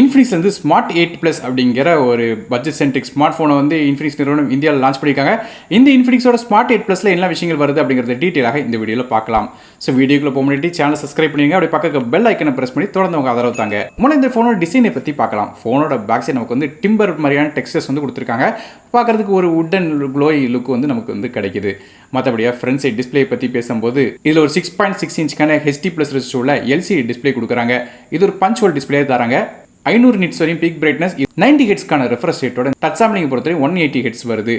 Infinix வந்து smart eight plus அப்படிங்கிற ஒரு பட்ஜெட் சென்ட்ரிக் ஸ்மார்ட் ஃபோனை வந்து இன்ஃபினிக்ஸ் நிறுவனம் இந்தியாவில் லான்ச் பண்ணியிருக்காங்க. இந்த இன்ஃபினிக்ஸோட ஸ்மார்ட் எயிட் ப்ளஸில் என்ன விஷயங்கள் வருது அப்படிங்கிறத டீட்டெயிலாக இந்த வீடியோவில் பார்க்கலாம். ஸோ வீடியோக்குள்ள போக முன்னாடி சேனல் சப்ஸ்கிரைப் பண்ணிங்க அப்படி பக்கம் பெல் ஐக்கனை ப்ரெஸ் பண்ணி தொடர்ந்து அவங்க ஆதரவு தாங்க. முதல்ல இந்த ஃபோனோட டிசைனை பற்றி பார்க்கலாம். ஃபோனோட பேக் சைட் நமக்கு வந்து டிம்பர் மாதிரியான டெக்ஸ்டர்ஸ் வந்து கொடுத்துருக்காங்க. பார்க்கறதுக்கு ஒரு உட்டன் க்ளோய் லுக் வந்து நமக்கு வந்து கிடைக்குது. மற்றபடியாக ஃப்ரண்ட் சைட் டிஸ்பிளே பற்றி பேசும்போது இதில் ஒரு சிக்ஸ் பாயிண்ட் சிக்ஸ் இன்ச்சுக்கான ஹெச்டி ப்ளஸ் ரெசிஸ்டோவில் எல்சிடி டிஸ்பிளே கொடுக்குறாங்க. இது ஒரு பஞ்ச் ஹோல் டிஸ்பிளே தராங்க. ஐநூறு நிட்ஸ் வரையும் பீக் பிரைட்னஸ் நைன்டி ஹெட்ஸ்க்கான ரெஃப்ரெஷ் ரேட்டோட டச் சாம்பிளிங் பொறுத்தவரை ஒன் எயிட்டி ஹெட்ஸ் வருது.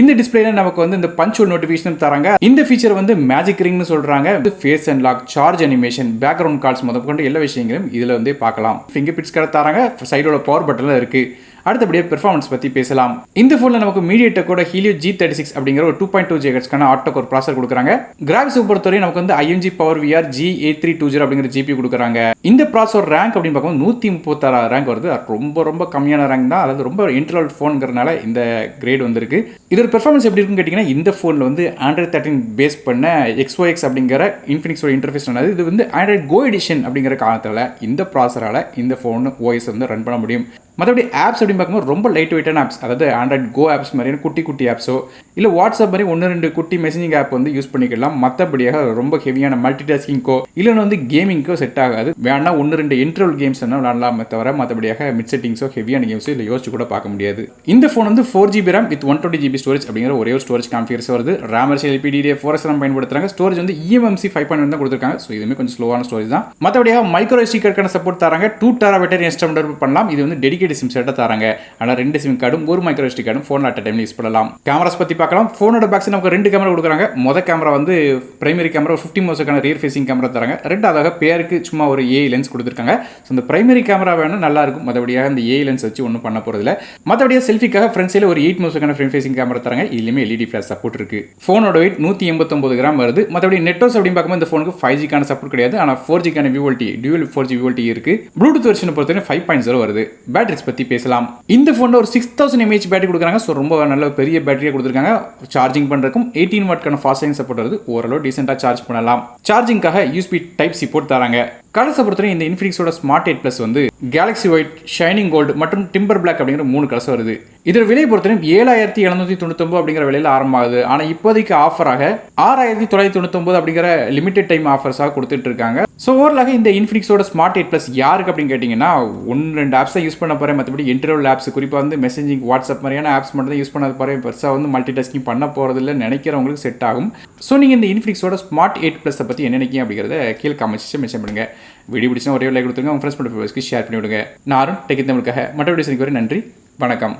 இந்த டிஸ்பிளேல நமக்கு வந்து இந்த பஞ்ச் ஹோல் நோட்டிஃபிகேஷன் தராங்க. இந்த ஃபீச்சர் வந்து மேஜிக் ரிங்னு சொல்றாங்க. இது face and lock charge animation background calls முதற்கொண்டு எல்லா விஷயங்களும் இதில் வந்து பார்க்கலாம். ஃபிங்கர் பிட்ஸ் தராங்க. சைடோட பவர் பட்டனில் இருக்கு. அடுத்தபடியாக பெர்ஃபார்மன்ஸ் பற்றி பேசலாம். இந்த ஃபோனில் நமக்கு மீடியேட்டக்கோட ஹீலியோ ஜி தேர்ட்டி சிக்ஸ் அப்படிங்கிற ஒரு டூ பாயிண்ட் டூ ஜிஹெட்ஸ்க்கான ஆட்டோ கோர் ப்ராசர் கொடுக்குறாங்க கிராஃபிக்ஸ் பொறுத்தவரை நமக்கு வந்து IMG power VR G A three two zero அப்படிங்கிற ஜிபி கொடுக்குறாங்க. இந்த ப்ராசர் ரேங்க் அப்படின்னு பார்க்கும்போது நூற்றி முப்பத்தாறு ரேங்க் வருது. அது ரொம்ப ரொம்ப கம்மியான ரேங்க் தான். அதாவது ரொம்ப இன்டர்வல் ஃபோனுங்கிறனால இந்த கிரேட் வந்திருக்கு. இதோட பெர்ஃபார்மன்ஸ் எப்படி இருக்குன்னு கேட்டிங்கன்னா இந்த ஃபோனில் வந்து ஆண்ட்ராய்ட் தேர்ட்டின் பேஸ் பண்ண எக்ஸ்ஓஎக்ஸ் அப்படிங்கிற இன்ஃபினிக்ஸோட இன்டர்ஃபேஸ் ஆனது இது வந்து ஆண்ட்ராய்ட் கோ எடிஷன் அப்படிங்கிற காலத்தில் இந்த ப்ராசரால் இந்த ஃபோன் ஓஎஸ் வந்து ரன் பண்ண முடியும். மற்றபடி ஆப்ஸ் அப்படின்னு பார்க்கும்போது ரொம்ப லைட் வெயிட்டான ஆப்ஸ் அதாவது ஆண்ட்ராய்ட் கோ ஆப்ஸ் மாதிரியான குட்டி குட்டி ஆப்ஸோ இல்லை வாட்ஸ்அப் மாதிரி ஒன்று ரெண்டு குட்டி மெசேஜிங் ஆப் வந்து யூஸ் பண்ணிக்கலாம். மற்றபடியாக ரொம்ப ஹெவியான மல்டி டாஸ்கிங்கோ இல்லைன்னு வந்து கேமிங்க்கோ செட் ஆகாது. வேணா ஒன்று ரெண்டு இன்டர்வல் கேம்ஸ் என்ன விளாடலாமே தவிர மற்றபடியாக மிட் செட்டிங்ஸோ ஹெவியான கேம்ஸோ இல்லை யோசிச்சு கூட பார்க்க முடியாது. இந்த ஃபோன் வந்து four GB RAM with one twenty GB storage அப்படிங்கிற ஒரே ஒரு ஸ்டோரேஜ் கான்ஃபிகர்ஸ் வருது. ரேமர் எல்பிடிஏ ஃபோர் எஸ் பயன்படுத்துறாங்க. ஸ்டோரேஜ் வந்து இஎம்எம்சி ஃபைவ் பாயிண்ட் தான் கொடுத்துருக்காங்க. ஸோ இதுவுமே கொஞ்சம் ஸ்லோவான ஸ்டோரேஜ் தான். மற்றபடியாக மைக்ரோ ஸ்டிக்கருக்கான சப்போர்ட் தராங்க. டூ டேரா பேட்டரி இன்ஸ்டம் பண்ணலாம். இது வந்து டெடிகேட் சிம் செட்டாக தராங்க. ஆனால் ரெண்டு சிம் கார்டும் ஒரு மைக்ரோ எஸ்டி கார்டும் ஃபோன் அட் டைம் யூஸ் பண்ணலாம். கேமராஸ் பற்றி பார்க்கலாம். ஃபோனோட பேக்ஸ் நமக்கு ரெண்டு கேமரா கொடுக்குறாங்க. மொதல் கேமரா வந்து பிரைமரி கேமரா ஃபிஃப்டி மோசக்கான ரியர் ஃபேசிங் கேமரா தராங்க. ரெண்டாவதாக பேருக்கு சும்மா ஒரு ஏ லென்ஸ் கொடுத்துருக்காங்க. ஸோ இந்த பிரைமரி கேமரா வேணும் நல்லா இருக்கும். மற்றபடியாக இந்த ஏ லென்ஸ் வச்சு ஒன்றும் பண்ண போகிறதில்ல மற்றபடியாக செல்ஃபிக்காக ஃப்ரண்ட் சைடில் ஒரு எயிட் மோசக்கான ஃப்ரண்ட் ஃபேசிங் கேமரா தராங்க. இதுலேயுமே எல்இடி ஃபிளாஷ் சப்போர்ட் இருக்கு. ஃபோனோட வெயிட் நூற்றி எண்பத்தொம்பது கிராம் வருது. மற்றபடி நெட்ஒர்க்ஸ் அப்படின்னு பார்க்கும்போது இந்த ஃபோனுக்கு ஃபைவ் ஜிக்கான சப்போர்ட் கிடையாது. ஆனால் four ஜிக்கான VoLTE dual four G VoLTE இருக்குது ப்ளூடூத் வெர்ஷனை பொறுத்தவரை ஃபைவ் பாயிண்ட் ஜீரோ வருது. பேட்டரிஸ் பற்றி பேசலாம். இந்த ஃபோனில் ஒரு சிக்ஸ் தௌசண்ட் எம்ஏஹெச் பேட்டரி கொடுக்குறாங்க. ஸோ ரொம்ப நல்ல பெரிய பேட்டரியாக கொடுத்துருக்காங்க. சார்ஜிங் பண்ணுறதுக்கும் எயிட்டீன் வாட்க்கான ஃபாஸ்ட் சார்ஜிங் சப்போர்ட் வருது. ஓரளவு டீசெண்டாக சார்ஜ் பண்ணலாம். சார்ஜிங்காக யூஸ்பி டைப் சி போட்டு தராங்க. கலர்ஸை பொறுத்தவரை இந்த இன்ஃபினிக்ஸோட ஸ்மார்ட் எயிட் ப்ளஸ் வந்து கேலக்ஸி ஒயிட் ஷைனிங் கோல்டு மற்றும் டிம்பர் பிளாக் அப்படிங்கிற மூணு கலர்ஸ் வருது. இதோட விலை பொறுத்தவரையும் ஏழாயிரத்தி எழுநூத்தி தொண்ணூத்தொம்பது அப்படிங்கிற விலையில் ஆரம்பமாகுது. ஆனால் இப்போதைக்கு ஆஃபராக ஆறாயிரத்தி தொள்ளாயிரத்தி தொண்ணூத்தொம்பது அப்படிங்கிற லிமிடெட் டைம் ஆஃபர்ஸாக கொடுத்துட்டு இருக்காங்க. ஸோ ஓவரலாக இந்த இன்ஃபினிக்ஸோட ஸ்மார்ட் எயிட் ப்ளஸ் யாருக்கு அப்படின்னு கேட்டிங்கன்னா ஒன்று ரெண்டு ஆப்ஸை யூஸ் பண்ண போகிறேன் மற்றபடி இன்டர்வல் ஆப்ஸ் குறிப்பாக வந்து மெசேஜிங் வாட்ஸ்அப் மாதிரியான ஆப்ஸ் மட்டும் தான் யூஸ் பண்ண போகிறேன் பெருசாக வந்து மல்டி டாஸ்கிங் பண்ண போகிறதில்ல நினைக்கிறவங்களுக்கு செட் ஆகும். ஸோ நீங்கள் இந்த இன்ஃபினிக்ஸோட ஸ்மார்ட் எயிட் ப்ளஸை பற்றி என்ன நினைக்கிங்க அப்படிங்கிறத கீழே காமெண்ட்ஸ் மென்ஷன் பண்ணுங்க. வீடியோ பிடிச்சா ஒரே லைக் கொடுத்துருங்க. உங்கள் ஃப்ரெண்ட்ஸ் பண்ணி ஷேர் பண்ணி விடுங்க நானும் டெக்கி தமிழுக்காக மற்ற வீடியோஸ் வரை நன்றி. வணக்கம்.